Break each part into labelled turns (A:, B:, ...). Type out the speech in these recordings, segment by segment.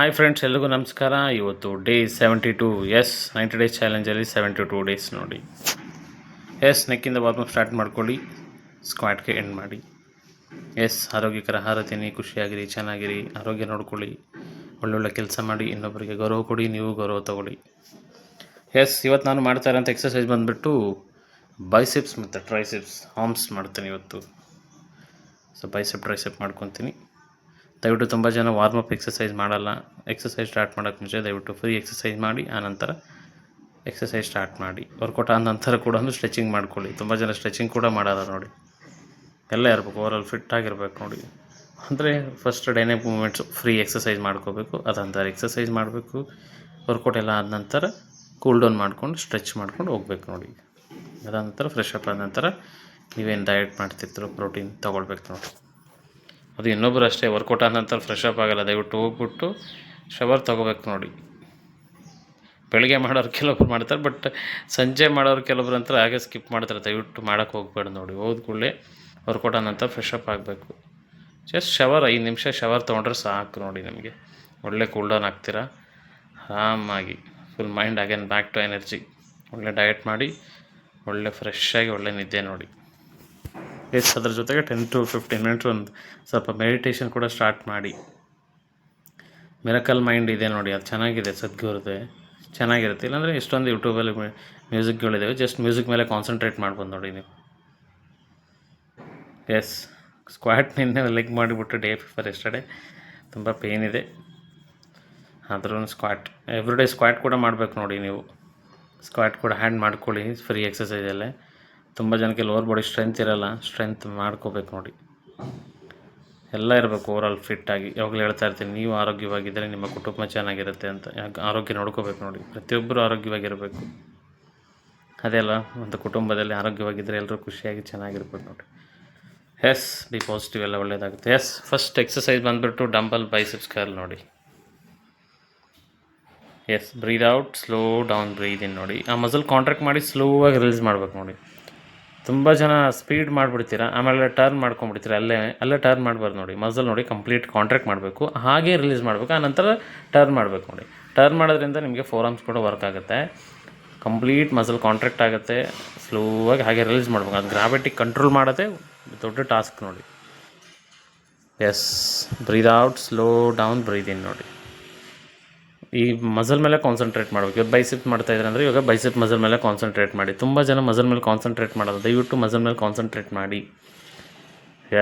A: Hi friends ಎಲ್ರಿಗೂ ನಮಸ್ಕಾರ. ಇವತ್ತು day seventy two yes ninety days ಚಾಲೆಂಜಲ್ಲಿ seventy two days ನೋಡಿ ಎಸ್ ನೆಕ್ಕಿಂದ ವಾರ್ಮಪ್ ಸ್ಟಾರ್ಟ್ ಮಾಡ್ಕೊಳ್ಳಿ. ಸ್ಕ್ವಾಟ್ಗೆ ಎಂಡ್ ಮಾಡಿ. ಎಸ್ ಆರೋಗ್ಯಕರ ಆಹಾರ ತಿನ್ನಿ, ಖುಷಿಯಾಗಿರಿ, ಚೆನ್ನಾಗಿರಿ, ಆರೋಗ್ಯ ನೋಡ್ಕೊಳ್ಳಿ. ಒಳ್ಳೊಳ್ಳೆ ಕೆಲಸ ಮಾಡಿ ಇನ್ನೊಬ್ಬರಿಗೆ ಗೌರವ ಕೊಡಿ, ನೀವು ಗೌರವ ತಗೊಳ್ಳಿ. ಎಸ್ ಇವತ್ತು ನಾನು ಮಾಡ್ತಾ ಇರೋಂಥ ಎಕ್ಸಸೈಸ್ ಬಂದುಬಿಟ್ಟು ಬೈಸೆಪ್ಸ್ ಮತ್ತು ಟ್ರೈಸೆಪ್ಸ್ ಆರ್ಮ್ಸ್ ಮಾಡ್ತೀನಿ ಇವತ್ತು. ಸೊ ಬೈಸೆಪ್ ಟ್ರೈಸೆಪ್ ಮಾಡ್ಕೊತೀನಿ. ದಯವಿಟ್ಟು ತುಂಬ ಜನ ವಾರ್ಮಪ್ ಎಕ್ಸಸೈಸ್ ಮಾಡಲ್ಲ. ಎಕ್ಸಸೈಸ್ ಸ್ಟಾರ್ಟ್ ಮಾಡೋಕ್ಕೆ ಮುಂಚೆ ದಯವಿಟ್ಟು ಫ್ರೀ ಎಕ್ಸಸೈಸ್ ಮಾಡಿ, ಆನಂತರ ಎಕ್ಸಸೈಸ್ ಸ್ಟಾರ್ಟ್ ಮಾಡಿ. ವರ್ಕೌಟ್ ಆದ ನಂತರ ಕೂಡ ಸ್ಟ್ರೆಚಿಂಗ್ ಮಾಡ್ಕೊಳ್ಳಿ. ತುಂಬ ಜನ ಸ್ಟ್ರೆಚಿಂಗ್ ಕೂಡ ಮಾಡಲ್ಲ ನೋಡಿ. ಎಲ್ಲ ಇರಬೇಕು ಓವರಾಲ್ ಫಿಟ್ ಆಗಿರ್ಬೇಕು ನೋಡಿ. ಅಂದರೆ first dynamic movements free exercise ಮಾಡ್ಕೋಬೇಕು, ಅದಂತರ ಎಕ್ಸಸೈಸ್ ಮಾಡಬೇಕು. ವರ್ಕೌಟ್ ಎಲ್ಲ ಆದ ನಂತರ ಕೂಲ್ ಡೌನ್ ಮಾಡ್ಕೊಂಡು ಸ್ಟ್ರೆಚ್ ಮಾಡ್ಕೊಂಡು ಹೋಗ್ಬೇಕು ನೋಡಿ. ಅದಾದ ನಂತರ ಫ್ರೆಶ್ ಅಪ್ ಆದ ನಂತರ ನೀವೇನು ಡಯಟ್ ಮಾಡ್ತಿರ್ತೀರೋ ಪ್ರೋಟೀನ್ ತೊಗೊಳ್ಬೇಕು ನೋಡಿ. ಅದು ಇನ್ನೊಬ್ಬರು ಅಷ್ಟೇ ವರ್ಕೌಟ್ ಆದ ನಂತರ ಫ್ರೆಶ್ ಅಪ್ ಆಗಲ್ಲ, ದಯವಿಟ್ಟು ಹೋಗ್ಬಿಟ್ಟು ಶವರ್ ತೊಗೋಬೇಕು ನೋಡಿ. ಬೆಳಗ್ಗೆ ಮಾಡೋರು ಕೆಲವೊಬ್ರು ಮಾಡ್ತಾರೆ ಬಟ್ ಸಂಜೆ ಮಾಡೋರು ಕೆಲವೊಬ್ರು ಅಂತ ಹಾಗೆ ಸ್ಕಿಪ್ ಮಾಡ್ತಾರೆ, ದಯವಿಟ್ಟು ಮಾಡೋಕ್ಕೆ ಹೋಗ್ಬೇಡಿ ನೋಡಿ. ಹೋದ ಕೂಡಲೇ ವರ್ಕೌಟ್ ಆದ ನಂತರ ಫ್ರೆಶ್ ಅಪ್ ಆಗಬೇಕು. ಜಸ್ಟ್ ಶವರ್ ಐದು ನಿಮಿಷ ಶವರ್ ತೊಗೊಂಡ್ರೆ ಸಾಕು ನೋಡಿ ನಿಮಗೆ. ಒಳ್ಳೆ ಕೂಲ್ ಡೌನ್ ಆಗ್ತೀರಾ? ಆರಾಮಾಗಿ full mind again back to energy ಒಳ್ಳೆ ಡಯಟ್ ಮಾಡಿ, ಒಳ್ಳೆ ಫ್ರೆಶ್ ಆಗಿ ಒಳ್ಳೆ ನಿದ್ದೆ ನೋಡಿ. ಎಸ್ ಅದ್ರ ಜೊತೆಗೆ ಟೆನ್ ಟು ಫಿಫ್ಟೀನ್ ಮಿನಿಟ್ಸ್ ಒಂದು ಸ್ವಲ್ಪ ಮೆಡಿಟೇಷನ್ ಕೂಡ ಸ್ಟಾರ್ಟ್ ಮಾಡಿ. ಮಿರಕಲ್ ಮೈಂಡ್ ಇದೆ ನೋಡಿ, ಅದು ಚೆನ್ನಾಗಿದೆ ಸದ್ಗುರುದೆ. ಚೆನ್ನಾಗಿರುತ್ತೆ. ಇಲ್ಲಾಂದರೆ ಎಷ್ಟೊಂದು ಯೂಟ್ಯೂಬಲ್ಲಿ ಮ್ಯೂಸಿಕ್ಗಳಿದ್ದಾವೆ ಜಸ್ಟ್ ಮ್ಯೂಸಿಕ್ ಮೇಲೆ ಕಾನ್ಸಂಟ್ರೇಟ್ ಮಾಡ್ಬೋದು ನೋಡಿ ನೀವು. ಎಸ್ ಸ್ಕ್ವಾಟ್ ನಿನ್ನೆ ಲೆಗ್ ಮಾಡಿಬಿಟ್ಟು ಡೇ ಫಿಫರ್ ಎಸ್ಟರ್ಡೇ ತುಂಬ ಪೇನ್ ಇದೆ. ಆದ್ರೂ ಸ್ಕ್ವಾಟ್ ಎವ್ರಿಡೇ ಸ್ಕ್ವಾಟ್ ಕೂಡ ಮಾಡಬೇಕು ನೋಡಿ ನೀವು. ಸ್ಕ್ವಾಟ್ ಕೂಡ ಹ್ಯಾಂಡ್ ಮಾಡ್ಕೊಳ್ಳಿ ಫ್ರೀ ಎಕ್ಸಸೈಸಲ್ಲೇ ತುಂಬ ಜನಕ್ಕೆ ಲೋವರ್ ಬಾಡಿ ಸ್ಟ್ರೆಂತ್ ಇರಲ್ಲ ಸ್ಟ್ರೆಂತ್ ಮಾಡ್ಕೋಬೇಕು ನೋಡಿ. ಎಲ್ಲ ಇರಬೇಕು ಓವರಾಲ್ ಫಿಟ್ಟಾಗಿ ಯಾವಾಗಲೂ ಹೇಳ್ತಾ ಇರ್ತೀನಿ, ನೀವು ಆರೋಗ್ಯವಾಗಿದ್ದರೆ ನಿಮ್ಮ ಕುಟುಂಬ ಚೆನ್ನಾಗಿರುತ್ತೆ ಅಂತ. ಯಾಕೆ, ಆರೋಗ್ಯ ನೋಡ್ಕೋಬೇಕು ನೋಡಿ. ಪ್ರತಿಯೊಬ್ಬರು ಆರೋಗ್ಯವಾಗಿರಬೇಕು. ಅದೆಲ್ಲ ಒಂದು ಕುಟುಂಬದಲ್ಲಿ ಆರೋಗ್ಯವಾಗಿದ್ದರೆ ಎಲ್ಲರೂ ಖುಷಿಯಾಗಿ ಚೆನ್ನಾಗಿರ್ಬೇಕು ನೋಡಿ. ಎಸ್ ಬಿ ಪಾಸಿಟಿವ್ ಎಲ್ಲ ಒಳ್ಳೆಯದಾಗುತ್ತೆ ಎಸ್ ಫಸ್ಟ್ ಎಕ್ಸಸೈಸ್ ಬಂದುಬಿಟ್ಟು ಡಂಬಲ್ ಬೈಸೆಪ್ಸ್ ಕರ್ಲ್ ನೋಡಿ. Yes breathe out slow down breathe in ನೋಡಿ. ಆ ಮಸಲ್ ಕಾಂಟ್ರಾಕ್ಟ್ ಮಾಡಿ ಸ್ಲೋ ಆಗಿ ರಿಲೀಸ್ ಮಾಡ್ಬೇಕು ನೋಡಿ. ತುಂಬ ಜನ ಸ್ಪೀಡ್ ಮಾಡಿಬಿಡ್ತೀರ, ಆಮೇಲೆ ಟರ್ನ್ ಮಾಡ್ಕೊಂಡ್ಬಿಡ್ತೀರ, ಅಲ್ಲೇ ಅಲ್ಲೇ ಟರ್ನ್ ಮಾಡಬಾರ್ದು ನೋಡಿ. ಮಸಲ್ ನೋಡಿ ಕಂಪ್ಲೀಟ್ ಕಾಂಟ್ರಾಕ್ಟ್ ಮಾಡಬೇಕು, ಹಾಗೆ ರಿಲೀಸ್ ಮಾಡಬೇಕು, ಆ ನಂತರ ಟರ್ನ್ ಮಾಡಬೇಕು ನೋಡಿ. ಟರ್ನ್ ಮಾಡೋದ್ರಿಂದ ನಿಮಗೆ ಫೋರ್ ಆರ್ಮ್ಸ್ ಕೂಡ ವರ್ಕ್ ಆಗುತ್ತೆ. ಕಂಪ್ಲೀಟ್ ಮಸಲ್ ಕಾಂಟ್ರಾಕ್ಟ್ ಆಗುತ್ತೆ ಸ್ಲೋವಾಗಿ ಹಾಗೆ ರಿಲೀಸ್ ಮಾಡಬೇಕು. ಅದು ಗ್ರಾವಿಟಿ ಕಂಟ್ರೋಲ್ ಮಾಡೋದೇ ದೊಡ್ಡ ಟಾಸ್ಕ್ ನೋಡಿ. Yes breathe out slow down breathe ನೋಡಿ. ಈ ಮಸಲ್ ಮೇಲೆ ಕಾನ್ಸಂಟ್ರೇಟ್ ಮಾಡಬೇಕು. ಇವಾಗ ಬೈಸಿಪ್ ಮಾಡ್ತಾ ಇದ್ರೆ ಅಂದರೆ ಇವಾಗ ಬೈಸಿಪ್ ಮಸಲ್ ಮೇಲೆ ಕಾನ್ಸಂಟ್ರೇಟ್ ಮಾಡಿ. ತುಂಬ ಜನ ಮಸಲ್ ಮೇಲೆ ಕಾನ್ಸಂಟ್ರೇಟ್ ಮಾಡೋದು. ದಯವಿಟ್ಟು ಮಸಲ್ ಮೇಲೆ ಕಾನ್ಸಂಟ್ರೇಟ್ ಮಾಡಿ.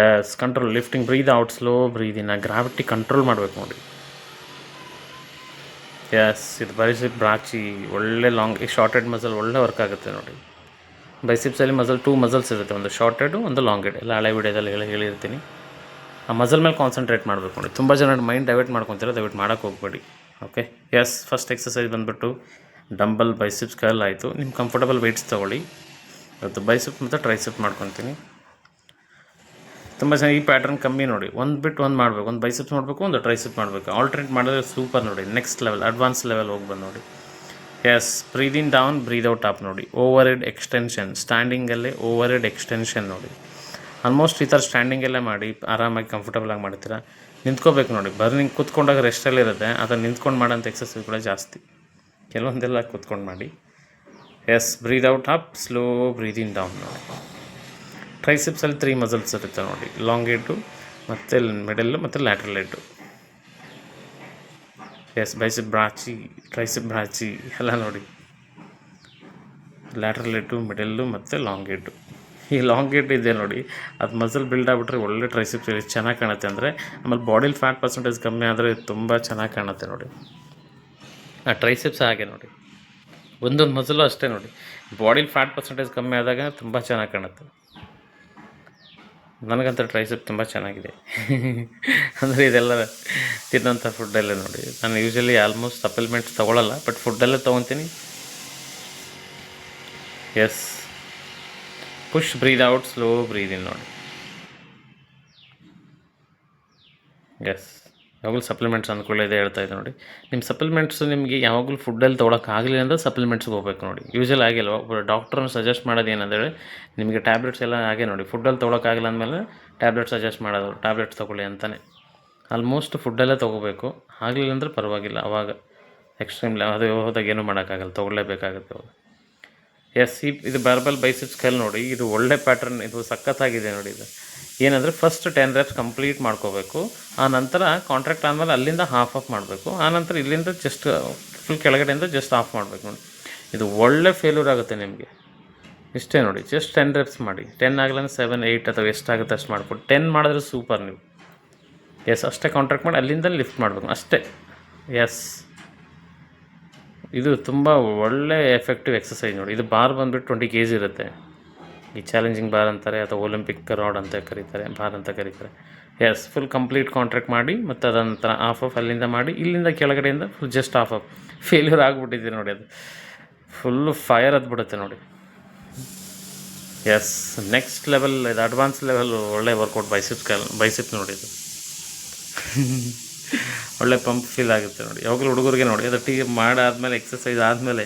A: Yes control lifting breathe out slow breathe in gravity control ಮಾಡಬೇಕು ನೋಡಿ. ಎಸ್ ಇದು ಬೈಸಿಪ್ ಬ್ರಾಚಿ ಒಳ್ಳೆ ಲಾಂಗ್ ಈ ಶಾರ್ಟೆಡ್ ಮಸಲ್ ಒಳ್ಳೆ ವರ್ಕ್ ಆಗುತ್ತೆ ನೋಡಿ. ಬೈಸಿಪ್ಸಲ್ಲಿ ಮಸಲ್ ಟೂ ಮಸಲ್ಸ್ ಇರುತ್ತೆ. ಒಂದು ಶಾರ್ಟೆಡು ಒಂದು ಲಾಂಗ್ ಹೆಡ್ ಎಲ್ಲ ಹಳೆ ವಿಡಿಯೋದಲ್ಲಿ ಹೇಳಿ ಹೇಳಿರ್ತೀನಿ. ಆ ಮಸಲ್ ಮೇಲೆ ಕಾನ್ಸಂಟ್ರೇಟ್ ಮಾಡಬೇಕು ನೋಡಿ. ತುಂಬ ಜನ ಮೈಂಡ್ ಡೈವರ್ಟ್ ಮಾಡ್ಕೊತೀರ, ದಯವಿಟ್ಟು ಮಾಡೋಕ್ಕೆ ಹೋಗ್ಬೇಡಿ. ಓಕೆ ಎಸ್ ಫಸ್ಟ್ ಎಕ್ಸಸೈಸ್ ಬಂದುಬಿಟ್ಟು ಡಂಬಲ್ ಬೈಸಿಪ್ಸ್ ಕಲ್ ಆಯಿತು. ನಿಮ್ಮ ಕಂಫರ್ಟಬಲ್ ವೆಯ್ಟ್ಸ್ ತೊಗೊಳ್ಳಿ. ಇವತ್ತು ಬೈಸಿಪ್ ಮತ್ತು ಟ್ರೈಸಿಪ್ ಮಾಡ್ಕೊತೀನಿ. ತುಂಬ ಚೆನ್ನಾಗಿ ಈ ಪ್ಯಾಟರ್ನ್ ಕಮ್ಮಿ ನೋಡಿ. ಒಂದು ಬಿಟ್ಟು ಒಂದು ಮಾಡಬೇಕು. ಒಂದು ಬೈಸಿಪ್ಸ್ ಮಾಡಬೇಕು, ಒಂದು ಟ್ರೈಸಿಪ್ ಮಾಡಬೇಕು. ಆಲ್ಟ್ರೇಟ್ ಮಾಡಿದ್ರೆ ಸೂಪರ್ ನೋಡಿ. ನೆಕ್ಸ್ಟ್ ಲೆವೆಲ್ ಅಡ್ವಾನ್ಸ್ ಲೆವೆಲ್ ಹೋಗಿ ಬಂದು ನೋಡಿ. Yes breathe down breathe out up ನೋಡಿ. ಓವರ್ ಹೆಡ್ ಎಕ್ಸ್ಟೆನ್ಷನ್ ಸ್ಟ್ಯಾಂಡಿಂಗಲ್ಲೇ ಓವರ್ ಹೆಡ್ ಎಕ್ಸ್ಟೆನ್ಷನ್ ನೋಡಿ. ಆಲ್ಮೋಸ್ಟ್ ಈ ಥರ ಸ್ಟ್ಯಾಂಡಿಂಗಲ್ಲೇ ಮಾಡಿ, ಆರಾಮಾಗಿ ಕಂಫರ್ಟಬಲಾಗಿ ಮಾಡ್ತೀರಾ? ನಿಂತ್ಕೋಬೇಕು ನೋಡಿ. ಬರೀ ನಿಂಗೆ ಕೂತ್ಕೊಂಡಾಗ ರೆಸ್ಟಲ್ಲಿ ಇರುತ್ತೆ. ಅದನ್ನು ನಿಂತ್ಕೊಂಡು ಮಾಡೋಂಥ ಎಕ್ಸಸೈಸ್ ಕೂಡ ಜಾಸ್ತಿ. ಕೆಲವೊಂದೆಲ್ಲ ಕೂತ್ಕೊಂಡು ಮಾಡಿ. Yes breathe out up slow breathe in down ನೋಡಿ ಟ್ರೈಸಿಪ್ಸಲ್ಲಿ ತ್ರೀ ಮಸಲ್ಸ್ ಇರುತ್ತೆ ನೋಡಿ. ಲಾಂಗ್ ಹೆಡ್ಡು ಮತ್ತು ಮಿಡಲ್ಲು ಮತ್ತು lateral head yes bicep brachii tricep brachii ಎಲ್ಲ ನೋಡಿ. ಲ್ಯಾಟ್ರಲ್ ಹೆಡ್ಡು ಮಿಡಲ್ಲು ಮತ್ತು ಲಾಂಗ್ ಹೆಡ್ಡು ಈ ಲಾಂಗ್ ಗೇಟ್ ಇದೆ ನೋಡಿ. ಅದು ಮಸಲ್ ಬಿಲ್ಡ್ ಆಗಿಬಿಟ್ರೆ ಒಳ್ಳೆ ಟ್ರೈಸಿಪ್ಸ್ ಚೆನ್ನಾಗಿ ಕಾಣುತ್ತೆ ಅಂದರೆ, ಆಮೇಲೆ ಬಾಡಿಲಿ ಫ್ಯಾಟ್ ಪರ್ಸೆಂಟೇಜ್ ಕಮ್ಮಿ ಆದರೆ ತುಂಬ ಚೆನ್ನಾಗಿ ಕಾಣುತ್ತೆ ನೋಡಿ. ಆ ಟ್ರೈಸಿಪ್ಸ್ ಹಾಗೆ ನೋಡಿ. ಒಂದೊಂದು ಮಸಲು ಅಷ್ಟೇ ನೋಡಿ. ಬಾಡಿಲಿ ಫ್ಯಾಟ್ ಪರ್ಸೆಂಟೇಜ್ ಕಮ್ಮಿ ಆದಾಗ ತುಂಬ ಚೆನ್ನಾಗಿ ಕಾಣುತ್ತೆ. ನನಗಂತ ಟ್ರೈಸಪ್ ತುಂಬ ಚೆನ್ನಾಗಿದೆ. ಅಂದರೆ ಇದೆಲ್ಲ ತಿನ್ನೋಂಥ ಫುಡ್ಡಲ್ಲೇ ನೋಡಿ. ನಾನು ಯೂಶಲಿ ಆಲ್ಮೋಸ್ಟ್ ಸಪ್ಲಿಮೆಂಟ್ಸ್ ತೊಗೊಳಲ್ಲ ಬಟ್ ಫುಡ್ಡಲ್ಲೇ ತೊಗೊತೀನಿ. Yes push breathe out slow breathe in ನೋಡಿ. ಎಸ್ ಯಾವಾಗಲೂ ಸಪ್ಲಿಮೆಂಟ್ಸ್ ಅಂದ್ಕೊಳ್ಳೋದೇ ಹೇಳ್ತಾ ಇದ್ದೆ ನೋಡಿ. ನಿಮ್ಮ ಸಪ್ಲಿಮೆಂಟ್ಸ್ ನಿಮಗೆ ಯಾವಾಗಲೂ ಫುಡ್ಡಲ್ಲಿ ತೊಗೊಳಕ್ಕಾಗಲಿಲ್ಲ ಅಂದರೆ ಸಪ್ಲಿಮೆಂಟ್ಸ್ಗೆ ಹೋಗ್ಬೇಕು ನೋಡಿ. ಯೂಶಲ್ ಒಬ್ಬರು ಡಾಕ್ಟ್ರನ್ನ ಸಜೆಸ್ಟ್ ಮಾಡೋದು ಏನಂದರೆ ನಿಮಗೆ ಟ್ಯಾಬ್ಲೆಟ್ಸ್ ಎಲ್ಲ ಹಾಗೆ ನೋಡಿ. ಫುಡ್ಡಲ್ಲಿ ತೊಗೊಳಕ್ಕಾಗಿಲ್ಲ ಅಂದಮೇಲೆ ಟ್ಯಾಬ್ಲೆಟ್ ಸಜೆಸ್ಟ್ ಮಾಡೋದು ಟ್ಯಾಬ್ಲೆಟ್ಸ್ ತೊಗೊಳ್ಳಿ ಅಂತಾನೆ. ಆಲ್ಮೋಸ್ಟ್ ಫುಡ್ಡೆಲ್ಲ ತೊಗೋಬೇಕು. ಆಗಲಿಲ್ಲ ಅಂದರೆ ಪರವಾಗಿಲ್ಲ, ಅವಾಗ ಎಕ್ಸ್ಟ್ರೀಮ್ ಅದು ಹೋದಾಗ ಏನೂ ಮಾಡೋಕ್ಕಾಗಲ್ಲ, ತೊಗೊಳ್ಳೇಬೇಕಾಗುತ್ತೆ ಅವಾಗ. ಎಸ್, ಈ ಇದು ಬಾರ್ಬಲ್ ಬೈಸಿಪ್ಸ್ ಸ್ಕೆಲ್ ನೋಡಿ, ಇದು ಒಳ್ಳೆ ಪ್ಯಾಟರ್ನ್ ಇದು ಸಖತ್ತಾಗಿದೆ ನೋಡಿ ಇದು. ಏನಂದರೆ ಫಸ್ಟ್ ಟೆನ್ ರೆಪ್ಸ್ ಕಂಪ್ಲೀಟ್ ಮಾಡ್ಕೋಬೇಕು. ಆ ನಂತರ ಕಾಂಟ್ರಾಕ್ಟ್ ಆದಮೇಲೆ ಅಲ್ಲಿಂದ ಹಾಫ್ ಆಫ್ ಮಾಡಬೇಕು. ಆ ನಂತರ ಇಲ್ಲಿಂದ ಜಸ್ಟ್ ಫುಲ್ ಕೆಳಗಡೆಯಿಂದ ಜಸ್ಟ್ ಆಫ್ ಮಾಡಬೇಕು ನೋಡಿ. ಇದು ಒಳ್ಳೆ ಫೇಲ್ಯೂರ್ ಆಗುತ್ತೆ ನಿಮಗೆ. ಇಷ್ಟೇ ನೋಡಿ ಜಸ್ಟ್ ಟೆನ್ ರೆಪ್ಸ್ ಮಾಡಿ. ಟೆನ್ ಆಗಲಂದ್ರೆ ಸೆವೆನ್ ಏಯ್ಟ್ ಅಥವಾ ಎಷ್ಟಾಗುತ್ತೆ ಅಷ್ಟು ಮಾಡ್ಕೊಡಿ. ಟೆನ್ ಮಾಡಿದ್ರೆ ಸೂಪರ್ ನೀವು. ಎಸ್, ಅಷ್ಟೇ ಕಾಂಟ್ರಾಕ್ಟ್ ಮಾಡಿ ಅಲ್ಲಿಂದ ಲಿಫ್ಟ್ ಮಾಡಬೇಕು. ಅಷ್ಟೇ. ಎಸ್. ಇದು ತುಂಬ ಒಳ್ಳೆ ಎಫೆಕ್ಟಿವ್ ಎಕ್ಸಸೈಸ್ ನೋಡಿ. ಇದು ಬಾರ್ ಬಂದುಬಿಟ್ಟು ಟ್ವೆಂಟಿ ಕೆ ಜಿ ಇರುತ್ತೆ. ಈ ಚಾಲೆಂಜಿಂಗ್ ಬಾರ್ ಅಂತಾರೆ ಅಥವಾ ಒಲಿಂಪಿಕ್ ರಾಡ್ ಅಂತ ಕರೀತಾರೆ, ಬಾರ್ ಅಂತ ಕರೀತಾರೆ. ಎಸ್ ಫುಲ್ ಕಂಪ್ಲೀಟ್ ಕಾಂಟ್ರಾಕ್ಟ್ ಮಾಡಿ ಮತ್ತು ಅದರ ನಂತರ ಆಫ್ ಆಫ್ ಅಲ್ಲಿಂದ ಮಾಡಿ, ಇಲ್ಲಿಂದ ಕೆಳಗಡೆಯಿಂದ full just off off failure ಆಗಿಬಿಟ್ಟಿದ್ದೀರಿ ನೋಡಿ ಅದು. ಫುಲ್ಲು ಫೈರ್ ಹತ್ಬಿಡುತ್ತೆ ನೋಡಿ. ಎಸ್ ನೆಕ್ಸ್ಟ್ ಲೆವೆಲ್ ಇದು ಅಡ್ವಾನ್ಸ್ ಲೆವೆಲ್ ಒಳ್ಳೆ ವರ್ಕೌಟ್ ಬೈಸಿಪ್ಸ್ ಬೈಸಿಪ್ ನೋಡಿ ಇದು. ಒಳ್ಳೆ ಪಂಪ್ ಫೀಲ್ ಆಗುತ್ತೆ ನೋಡಿ. ಯಾವಾಗಲೂ ಹುಡುಗರಿಗೆ ನೋಡಿ, ಅದು ಟೀ ಮಾಡಾದ್ಮೇಲೆ ಎಕ್ಸಸೈಸ್ ಆದಮೇಲೆ,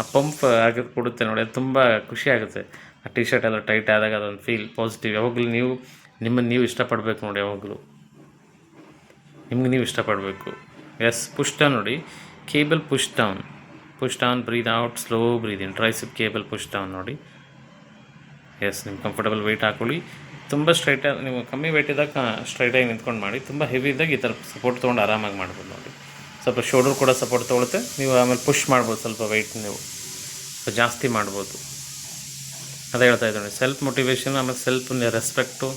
A: ಆ ಪಂಪ್ ಆಗಿ ಕೊಡುತ್ತೆ ನೋಡಿ, ಅದು ತುಂಬ ಖುಷಿ ಆಗುತ್ತೆ. ಆ ಟಿ ಶರ್ಟ್ ಎಲ್ಲ ಟೈಟ್ ಆದಾಗ ಅದೊಂದು ಫೀಲ್ ಪಾಸಿಟಿವ್ ಯಾವಾಗಲೂ ನೀವು ನಿಮ್ಮನ್ನು ನೀವು ಇಷ್ಟಪಡಬೇಕು ನೋಡಿ ಯಾವಾಗಲೂ. ನಿಮ್ಗೆ ನೀವು ಇಷ್ಟಪಡಬೇಕು. ಎಸ್ ಪುಷ್ ಡೌನ್ ನೋಡಿ. Cable push down push down breathe out slow breathe in tricep cable push down ನೋಡಿ. ಎಸ್ ನಿಮ್ಮ ಕಂಫರ್ಟಬಲ್ ವೆಯ್ಟ್ ಹಾಕೊಳ್ಳಿ. ತುಂಬ ಸ್ಟ್ರೈಟ್ ನೀವು ಕಮ್ಮಿ ವೆಯ್ಟ್ ಇದ್ದಾಗ ಸ್ಟ್ರೈಟಾಗಿ ನಿಂತ್ಕೊಂಡು ಮಾಡಿ, ತುಂಬ ಹೆವಿ ಇದ್ದಾಗ ಈ ಥರ ಸಪೋರ್ಟ್ ತೊಗೊಂಡು ಆರಾಮಾಗಿ ಮಾಡ್ಬೋದು ನೋಡಿ. ಸ್ವಲ್ಪ ಶೋಲ್ಡರ್ ಕೂಡ ಸಪೋರ್ಟ್ ತೊಗೊಳುತ್ತೆ. ನೀವು ಆಮೇಲೆ ಪುಷ್ ಮಾಡ್ಬೋದು, ಸ್ವಲ್ಪ ವೆಯ್ಟ್ ನೀವು. ಸ್ವಲ್ಪ ಜಾಸ್ತಿ ಮಾಡ್ಬೋದು. ಅದೇ ಹೇಳ್ತಾ ಇದ್ದೀನಿ ಸೆಲ್ಫ್ ಮೋಟಿವೇಶನ್ ಆಮೇಲೆ self respect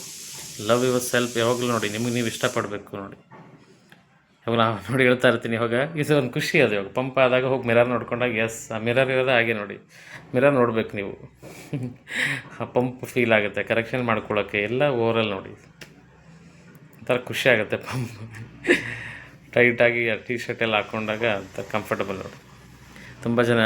A: love yourself ಯಾವಾಗಲೂ ನೋಡಿ, ನಿಮಗೆ ನೀವು ಇಷ್ಟಪಡಬೇಕು ನೋಡಿ. ಇವಾಗ ನೋಡಿ ಹೇಳ್ತಾ ಇರ್ತೀನಿ, ಇವಾಗ ಇದು ಒಂದು ಖುಷಿ ಅದು, ಇವಾಗ ಪಂಪ್ ಆದಾಗ ಹೋಗಿ ಮಿರರ್ ನೋಡ್ಕೊಂಡಾಗ ಎಸ್ ಆ ಮಿರರ್ ಇರೋದೇ ಹಾಗೆ ನೋಡಿ. ಮಿರರ್ ನೋಡ್ಬೇಕು ನೀವು. ಆ ಪಂಪ್ ಫೀಲ್ ಆಗುತ್ತೆ ಕರೆಕ್ಷನ್ ಮಾಡ್ಕೊಳ್ಳೋಕ್ಕೆ ಎಲ್ಲ ಓವರಲ್ ನೋಡಿ. ಒಂಥರ ಖುಷಿ ಆಗುತ್ತೆ ಪಂಪ್. ಟೈಟಾಗಿ ಆ ಟೀ ಶರ್ಟ್ ಎಲ್ಲ ಹಾಕ್ಕೊಂಡಾಗ ಅಂತ ಕಂಫರ್ಟಬಲ್ ನೋಡಿ. ತುಂಬ ಜನ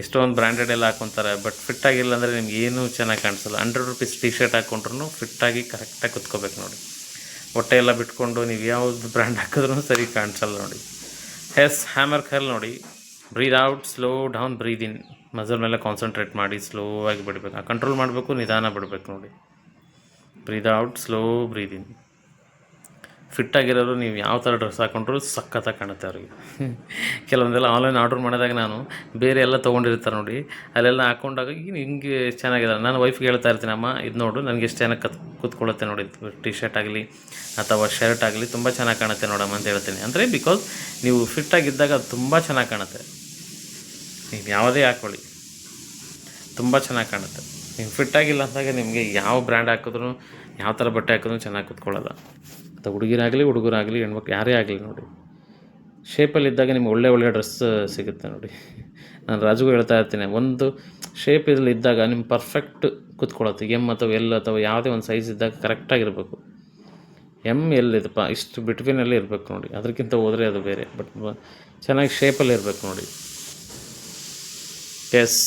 A: ಎಷ್ಟೊಂದು ಬ್ರ್ಯಾಂಡೆಡ್ ಎಲ್ಲ ಹಾಕ್ಕೊಂತಾರೆ ಬಟ್ ಫಿಟ್ ಆಗಿಲ್ಲ ಅಂದರೆ ನಿಮ್ಗೆ ಏನೂ ಚೆನ್ನಾಗಿ ಕಾಣಿಸಲ್ಲ. ಹಂಡ್ರೆಡ್ ರುಪೀಸ್ ಟೀ ಶರ್ಟ್ ಹಾಕ್ಕೊಂಡ್ರು ಫಿಟ್ಟಾಗಿ ಕರೆಕ್ಟಾಗಿ ಕುತ್ಕೋಬೇಕು ನೋಡಿ. ಹೊಟ್ಟೆ ಎಲ್ಲ ಬಿಟ್ಕೊಂಡು ನೀವು ಯಾವ್ದು ಬ್ರ್ಯಾಂಡ್ ಹಾಕಿದ್ರೂ ಸರಿ ಕಾಣಿಸಲ್ಲ ನೋಡಿ. ಎಸ್ ಹ್ಯಾಮರ್ ಕರ್ಲ್ ನೋಡಿ. Breathe out slow down breathe in muscle ಮೇಲೆ ಕಾನ್ಸಂಟ್ರೇಟ್ ಮಾಡಿ ಸ್ಲೋ ಆಗಿ ಬಿಡಬೇಕು. ಕಂಟ್ರೋಲ್ ಮಾಡಬೇಕು, ನಿಧಾನ ಬಿಡಬೇಕು ನೋಡಿ. Breathe out slow breathe in fit ಆಗಿರೋರು ನೀವು ಯಾವ ಥರ ಡ್ರೆಸ್ ಹಾಕೊಂಡ್ರು ಸಖತ್ತಾಗಿ ಕಾಣುತ್ತೆ ಅವ್ರಿಗೆ. ಕೆಲವೊಂದೆಲ್ಲ ಆನ್ಲೈನ್ ಆರ್ಡ್ರ್ ಮಾಡಿದಾಗ ನಾನು ಬೇರೆ ಎಲ್ಲ ತೊಗೊಂಡಿರ್ತಾರೆ ನೋಡಿ, ಅಲ್ಲೆಲ್ಲ ಹಾಕೊಂಡಾಗ ಈಗ ಹಿಂಗೆ ಚೆನ್ನಾಗಿದೆ ನಾನು ವೈಫ್ಗೆ ಹೇಳ್ತಾ ಇರ್ತೀನಿ ಅಮ್ಮ, ಇದು ನೋಡು, ನನಗೆ ಎಷ್ಟು ಚೆನ್ನಾಗಿ ಕತ್, ಕೂತ್ಕೊಳ್ಳುತ್ತೆ ನೋಡಿ ಟಿ ಶರ್ಟ್ ಆಗಲಿ ಅಥವಾ ಶರ್ಟ್ ಆಗಲಿ ತುಂಬ ಚೆನ್ನಾಗಿ ಕಾಣುತ್ತೆ ನೋಡಮ್ಮ ಅಂತ ಹೇಳ್ತೀನಿ. ಅಂದರೆ ಬಿಕಾಸ್ ನೀವು ಫಿಟ್ಟಾಗಿದ್ದಾಗ ಅದು ತುಂಬ ಚೆನ್ನಾಗಿ ಕಾಣುತ್ತೆ. ನೀವು ಯಾವುದೇ ಹಾಕ್ಕೊಳ್ಳಿ ತುಂಬ ಚೆನ್ನಾಗಿ ಕಾಣುತ್ತೆ. ನೀವು ಫಿಟ್ಟಾಗಿಲ್ಲ ಅಂದಾಗ ನಿಮಗೆ ಯಾವ ಬ್ರ್ಯಾಂಡ್ ಹಾಕಿದ್ರು, ಯಾವ ಥರ ಬಟ್ಟೆ ಹಾಕಿದ್ರು ಚೆನ್ನಾಗಿ ಕೂತ್ಕೊಳ್ಳಲ್ಲ. ಅಥವಾ ಹುಡುಗಿರಾಗಲಿ, ಹುಡುಗರಾಗಲಿ, ಹೆಣ್ಮಕ್ಳು ಯಾರೇ ಆಗಲಿ ನೋಡಿ. ಶೇಪಲ್ಲಿದ್ದಾಗ ನಿಮ್ಗೆ ಒಳ್ಳೆ ಒಳ್ಳೆ ಡ್ರೆಸ್ ಸಿಗುತ್ತೆ ನೋಡಿ. ನಾನು ರಾಜುಗೂ ಹೇಳ್ತಾ ಇರ್ತೀನಿ, ಒಂದು ಶೇಪ್ ಇದ್ರಲ್ಲಿ ಇದ್ದಾಗ ನಿಮ್ಗೆ ಪರ್ಫೆಕ್ಟ್ ಕೂತ್ಕೊಳ್ಳುತ್ತೆ ಎಂ ಅಥವಾ ಎಲ್ ಅಥವಾ ಯಾವುದೇ ಒಂದು ಸೈಜ್ ಇದ್ದಾಗ ಕರೆಕ್ಟಾಗಿರಬೇಕು ಎಂ, ಎಲ್ ಇದಪ್ಪ, ಇಷ್ಟು ಬಿಟ್ವೀನಲ್ಲಿ ಇರಬೇಕು ನೋಡಿ. ಅದಕ್ಕಿಂತ ಹೋದರೆ ಅದು ಬೇರೆ ಬಟ್ ಚೆನ್ನಾಗಿ ಶೇಪಲ್ಲಿ ಇರಬೇಕು ನೋಡಿ. ಎಸ್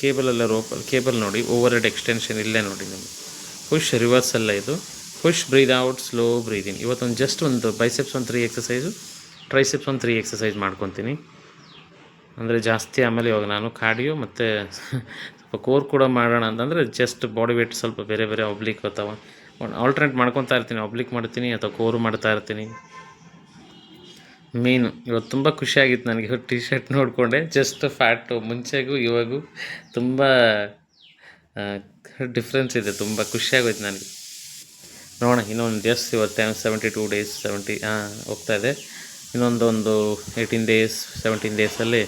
A: ಕೇಬಲಲ್ಲ ರೋಪಲ್ಲಿ ಕೇಬಲ್ ನೋಡಿ ಓವರ್ ಹೆಡ್ ಎಕ್ಸ್ಟೆನ್ಷನ್ ಇಲ್ಲೇ ನೋಡಿ ನಿಮಗೆ. ಖುಷ್ ರಿವರ್ಸಲ್ಲ ಇದು. Push breathe out slow breathe in ಇವತ್ತೊಂದು ಜಸ್ಟ್ ಒಂದು ಬೈಸೆಪ್ಸ್ ಒಂದು ತ್ರೀ ಎಕ್ಸಸೈಸು ಟ್ರೈಸೆಪ್ಸ್ ಒಂದು ತ್ರೀ ಎಕ್ಸಸೈಸ್ ಮಾಡ್ಕೊತೀನಿ. ಅಂದರೆ ಜಾಸ್ತಿ ಆಮೇಲೆ ಇವಾಗ ನಾನು ಕಾಡಿಯೋ ಮತ್ತು ಸ್ವಲ್ಪ ಕೋರ್ ಕೂಡ ಮಾಡೋಣ ಅಂತಂದರೆ ಜಸ್ಟ್ ಬಾಡಿ ವೇಟ್ ಸ್ವಲ್ಪ ಬೇರೆ ಬೇರೆ ಒಬ್ಲಿಕ್ ಅಥವಾ ಆಲ್ಟ್ರೇಟ್ ಮಾಡ್ಕೊತಾ ಇರ್ತೀನಿ ಒಬ್ಲಿಕ್ ಮಾಡ್ತೀನಿ ಅಥವಾ ಕೋರು ಮಾಡ್ತಾ ಇರ್ತೀನಿ. ಮೇನು ಇವತ್ತು ತುಂಬ ಖುಷಿಯಾಗಿತ್ತು ನನಗೆ ಟಿ ಶರ್ಟ್ ನೋಡಿಕೊಂಡೆ. ಜಸ್ಟ್ ಫ್ಯಾಟು ಮುಂಚೆಗೂ ಇವಾಗೂ ತುಂಬ ಡಿಫ್ರೆನ್ಸ್ ಇದೆ, ತುಂಬ ಖುಷಿಯಾಗೋಯ್ತು ನನಗೆ. ನೋಡೋಣ, ಇನ್ನೊಂದು ಡೇಸ್ ಇವತ್ತು time seventy two days seventy ಹೋಗ್ತಾ ಇದೆ. ಇನ್ನೊಂದು ಒಂದು ಏಯ್ಟೀನ್ ಡೇಸ್ ಸೆವೆಂಟೀನ್ ಡೇಸಲ್ಲಿ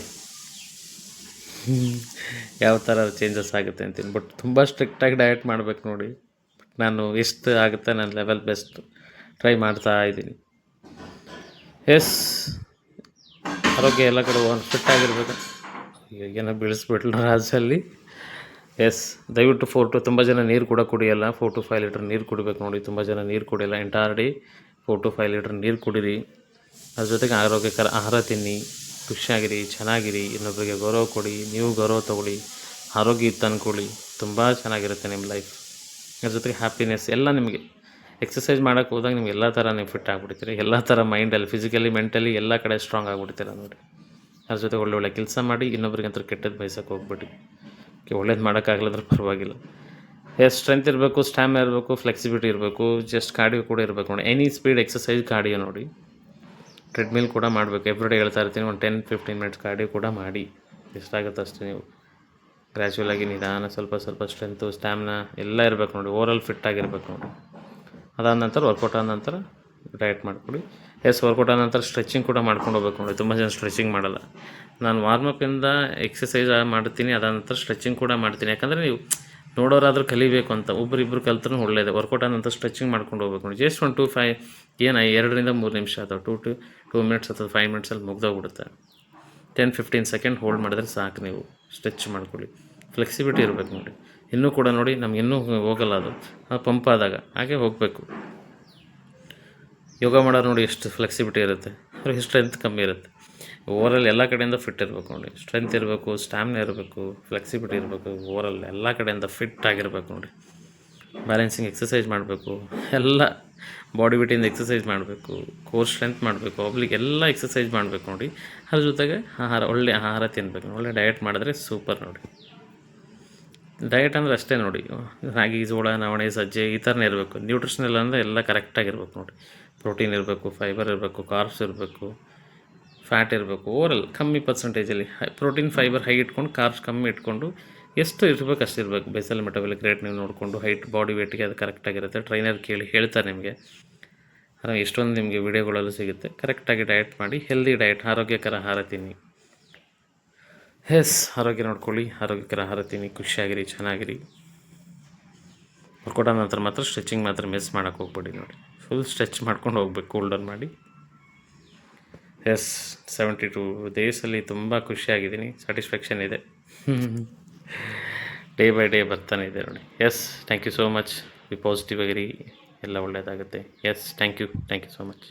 A: ಯಾವ ಥರ ಚೇಂಜಸ್ ಆಗುತ್ತೆ ಅಂತೀನಿ. ಬಟ್ ತುಂಬ ಸ್ಟ್ರಿಕ್ಟಾಗಿ ಡಯಟ್ ಮಾಡಬೇಕು ನೋಡಿ. ನಾನು ಎಷ್ಟು ಆಗುತ್ತೆ, ನನ್ನ ಲೆವೆಲ್ ಬೆಸ್ಟ್ ಟ್ರೈ ಮಾಡ್ತಾ ಇದ್ದೀನಿ. ಎಸ್ ಆರೋಗ್ಯ ಎಲ್ಲ ಕಡೆ ಒಂದು ಫಿಟ್ ಆಗಿರ್ಬೇಕು. ಏನೋ ಬೀಳಿಸ್ಬಿಟ್ಲು ರಾಜಲ್ಲಿ ಎಸ್, ದಯವಿಟ್ಟು ಫೋರ್ ಟು ತುಂಬ ಜನ ನೀರು ಕೂಡ ಕುಡಿಯಲ್ಲ. ಫೋರ್ ಟು ಫೈವ್ ಲೀಟ್ರ್ ನೀರು ಕುಡಿಬೇಕು ನೋಡಿ, ತುಂಬ ಜನ ನೀರು ಕುಡಿಯಲ್ಲ. Entire day four to five litre ನೀರು ಕುಡೀರಿ. ಅದ್ರ ಜೊತೆಗೆ ಆರೋಗ್ಯಕರ ಆಹಾರ ತಿನ್ನಿ. ಖುಷಿಯಾಗಿರಿ ಚೆನ್ನಾಗಿರಿ. ಇನ್ನೊಬ್ಬರಿಗೆ ಗೌರವ ಕೊಡಿ, ನೀವು ಗೌರವ ತೊಗೊಳ್ಳಿ, ಆರೋಗ್ಯ ಇತ್ತು ಅಂದ್ಕೊಳ್ಳಿ ತುಂಬ ಚೆನ್ನಾಗಿರುತ್ತೆ ನಿಮ್ಮ ಲೈಫ್ ಅದ್ರ ಜೊತೆಗೆ ಹ್ಯಾಪಿನೆಸ್ ಎಲ್ಲ ನಿಮಗೆ. ಎಕ್ಸಸೈಸ್ ಮಾಡೋಕ್ಕೆ ಹೋದಾಗ ನಿಮ್ಗೆ ಎಲ್ಲ ಥರ ನೀವು ಫಿಟ್ ಆಗಿಬಿಡ್ತೀರಿ. ಎಲ್ಲ ಥರ ಮೈಂಡಲ್ಲಿ ಫಿಸಿಕಲಿ ಮೆಂಟಲಿ ಎಲ್ಲ ಕಡೆ ಸ್ಟ್ರಾಂಗ್ ಆಗಿಬಿಡ್ತೀರ ನೋಡಿ. ಅದ್ರ ಜೊತೆ ಒಳ್ಳೆ ಒಳ್ಳೆ ಕೆಲಸ ಮಾಡಿ ಇನ್ನೊಬ್ರಿಗೆ ಅಂತ ಕೆಟ್ಟದ್ದು ಬಯಸೋಕೆ ಹೋಗ್ಬಿಟ್ಟು ಓಕೆ, ಒಳ್ಳೇದು ಮಾಡೋಕ್ಕಾಗಲಿದ್ರೆ ಪರವಾಗಿಲ್ಲ. ಏ ಸ್ಟ್ರೆಂತ್ ಇರಬೇಕು ಸ್ಟ್ಯಾಮ್ ಇರಬೇಕು ಫ್ಲೆಕ್ಸಿಬಿಲಿಟಿ ಇರಬೇಕು ಜಸ್ಟ್ ಕಾರ್ಡಿಯೋ ಕೂಡ ಇರಬೇಕು ನೋಡಿ. ಎನಿ ಸ್ಪೀಡ್ ಎಕ್ಸಸೈಸ್ ಕಾರ್ಡಿಯೋ ನೋಡಿ. ಟ್ರೆಡ್ಮಿಲ್ ಕೂಡ ಮಾಡಬೇಕು. ಎವ್ರಿಡೇ ಹೇಳ್ತಾ ಇರ್ತೀನಿ, ಒಂದು ಟೆನ್ ಫಿಫ್ಟೀನ್ ಮಿನಿಟ್ಸ್ ಕಾರ್ಡಿಯೋ ಕೂಡ ಮಾಡಿ. ಎಷ್ಟಾಗುತ್ತೆ ಅಷ್ಟೇ ನೀವು. ಗ್ರ್ಯಾಜುವಲಾಗಿ ನಿಧಾನ, ಸ್ವಲ್ಪ ಸ್ವಲ್ಪ ಸ್ಟ್ರೆಂತು ಸ್ಟ್ಯಾಮ್ನ ಎಲ್ಲ ಇರಬೇಕು ನೋಡಿ. ಓವರಾಲ್ ಫಿಟ್ ಆಗಿರಬೇಕು ನೋಡಿ. ಅದಾದ ನಂತರ ವರ್ಕೌಟ್ ಆದ ನಂತರ ಡಯಟ್ ಮಾಡ್ಕೊಳ್ಳಿ ಎಸ್ ವರ್ಕೌಟ್ ಆದ ನಂತರ ಸ್ಟ್ರೆಚಿಂಗ್ ಕೂಡ ಮಾಡ್ಕೊಂಡು ಹೋಗ್ಬೇಕು ನೋಡಿ. ತುಂಬ ಜನ ಸ್ಟ್ರೆಚಿಂಗ್ ಮಾಡಲ್ಲ. ನಾನು ವಾರ್ಮಪ್ಪಿಂದ ಎಕ್ಸಸೈಸ್ ಮಾಡ್ತೀನಿ, ಅದಾದ ನಂತರ ಸ್ಟ್ರೆಚಿಂಗ್ ಕೂಡ ಮಾಡ್ತೀನಿ. ಯಾಕಂದರೆ ನೀವು ನೋಡೋರಾದ್ರೂ ಕಲಿಬೇಕು ಅಂತ ಒಬ್ಬರಿಬ್ಬರು ಕಲ್ತ್ರೂ ಒಳ್ಳೇದು. ವರ್ಕೌಟ್ ಆದ ನಂತರ ಸ್ಟ್ರೆಚಿಂಗ್ ಮಾಡ್ಕೊಂಡು ಹೋಗ್ಬೇಕು ನೋಡಿ. ಜಸ್ಟ್ ಒನ್ ಟು ಫೈವ್ ಏನು ಎರಡರಿಂದ ಮೂರು ನಿಮಿಷ ಅಥವಾ ಟು ಟು ಟೂ ಮಿನಿಟ್ಸ್ ಅಥವಾ ಫೈವ್ ಮಿನಿಟ್ಸಲ್ಲಿ ಮುಗ್ದೋಗ್ಬಿಡುತ್ತೆ. ಟೆನ್ ಫಿಫ್ಟೀನ್ ಸೆಕೆಂಡ್ ಹೋಲ್ಡ್ ಮಾಡಿದ್ರೆ ಸಾಕು ನೀವು. ಸ್ಟ್ರೆಚ್ ಮಾಡ್ಕೊಳ್ಳಿ. ಫ್ಲೆಕ್ಸಿಬಿಲಿಟಿ ಇರಬೇಕು ನೋಡಿ. ಇನ್ನೂ ಕೂಡ ನೋಡಿ, ನಮ್ಗೆ ಇನ್ನೂ ಹೋಗಲ್ಲ ಅದು. ಪಂಪ್ ಆದಾಗ ಹಾಗೆ ಹೋಗಬೇಕು. ಯೋಗ ಮಾಡೋರು ನೋಡಿ ಎಷ್ಟು ಫ್ಲೆಕ್ಸಿಬಿಲಿಟಿ ಇರುತ್ತೆ. ಅವ್ರಿಗೆ ಸ್ಟ್ರೆಂತ್ ಕಮ್ಮಿ ಇರುತ್ತೆ. ಓವರಾಲ್ ಎಲ್ಲ ಕಡೆಯಿಂದ ಫಿಟ್ ಇರಬೇಕು ನೋಡಿ. ಸ್ಟ್ರೆಂತ್ ಇರಬೇಕು ಸ್ಟ್ಯಾಮಿನ ಇರಬೇಕು ಫ್ಲೆಕ್ಸಿಬಿಲಿಟಿ ಇರಬೇಕು. ಓವರಾಲ್ ಎಲ್ಲ ಕಡೆಯಿಂದ ಫಿಟ್ ಆಗಿರಬೇಕು ನೋಡಿ. ಬ್ಯಾಲೆನ್ಸಿಂಗ್ ಎಕ್ಸಸೈಸ್ ಮಾಡಬೇಕು. ಎಲ್ಲ ಬಾಡಿ ವೇಟಿಂದ ಎಕ್ಸಸೈಸ್ ಮಾಡಬೇಕು. ಕೋರ್ ಸ್ಟ್ರೆಂತ್ ಮಾಡಬೇಕು. ಒಬ್ಲಿಗೆ ಎಲ್ಲ ಎಕ್ಸಸೈಸ್ ಮಾಡಬೇಕು ನೋಡಿ. ಅದ್ರ ಜೊತೆಗೆ ಆಹಾರ, ಒಳ್ಳೆ ಆಹಾರ ತಿನ್ನಬೇಕು ಒಳ್ಳೆ ಡಯಟ್ ಮಾಡಿದ್ರೆ ಸೂಪರ್ ನೋಡಿ. ಡಯಟ್ ಅಂದರೆ ಅಷ್ಟೇ ನೋಡಿ. ರಾಗಿ, ಜೋಳ, ನವಣೆ, ಸಜ್ಜೆ ಈ ಥರನೇ ಇರಬೇಕು. ನ್ಯೂಟ್ರಿಷನಲ್ ಅಂದರೆ ಎಲ್ಲ ಕರೆಕ್ಟಾಗಿರ್ಬೇಕು ನೋಡಿ. ಪ್ರೋಟೀನ್ ಇರಬೇಕು ಫೈಬರ್ ಇರಬೇಕು ಕಾರ್ಬ್ಸ್ ಇರಬೇಕು. ಫ್ಯಾಟ್ ಇರಬೇಕು. ಓವರಲ್ ಕಮ್ಮಿ ಪರ್ಸೆಂಟೇಜಲ್ಲಿ ಪ್ರೋಟೀನ್ ಫೈಬರ್ ಹೈ ಇಟ್ಕೊಂಡು ಕಾರ್ಬ್ಸ್ ಕಮ್ಮಿ ಇಟ್ಕೊಂಡು, ಎಷ್ಟು ಇರಬೇಕು ಅಷ್ಟು ಇರಬೇಕು. ಬೇಸಲ್ ಮೆಟಬಲಿಕ್ ರೇಟ್ ನೀವು ನೋಡಿಕೊಂಡು ಹೈಟ್ ಬಾಡಿ ವೇಟಿಗೆ ಅದು ಕರೆಕ್ಟಾಗಿರುತ್ತೆ ಟ್ರೈನರ್ ಕೇಳಿ ಹೇಳ್ತಾರೆ ನಿಮಗೆ. ಆರಾಮ್ ಎಷ್ಟೊಂದು ನಿಮಗೆ ವಿಡಿಯೋಗಳಲ್ಲೂ ಸಿಗುತ್ತೆ. ಕರೆಕ್ಟಾಗಿ ಡಯಟ್ ಮಾಡಿ ಹೆಲ್ದಿ ಡಯಟ್ ಆರೋಗ್ಯಕರ ಆಹಾರ ತಿನ್ನಿ. ಎಸ್ ಆರೋಗ್ಯ ನೋಡ್ಕೊಳ್ಳಿ, ಆರೋಗ್ಯಕರ ಆಹಾರ ತಿನ್ನಿ, ಖುಷಿಯಾಗಿರಿ, ಚೆನ್ನಾಗಿರಿ. ವರ್ಕೌಟ್ ನಂತರ ಮಾತ್ರ ಸ್ಟ್ರೆಚಿಂಗ್ ಮಾತ್ರ ಮಿಸ್ ಮಾಡೋಕ್ಕೆ ಹೋಗ್ಬೇಡಿ ನೋಡಿ. ಫುಲ್ ಸ್ಟ್ರೆಚ್ ಮಾಡ್ಕೊಂಡು ಹೋಗ್ಬೇಕು ಕೂಲ್ ಡೌನ್ ಮಾಡಿ. ಎಸ್ ಸೆವೆಂಟಿ ಟು ಡೇಸಲ್ಲಿ ತುಂಬ ಖುಷಿಯಾಗಿದ್ದೀನಿ. ಸ್ಯಾಟಿಸ್ಫ್ಯಾಕ್ಷನ್ ಇದೆ. ಡೇ ಬೈ ಡೇ ಬರ್ತಾನೆ ಇದೆ ನೋಡಿ. Yes thank you so much be positive ಆಗಿರಿ ಎಲ್ಲ ಒಳ್ಳೆಯದಾಗುತ್ತೆ yes thank you thank you so much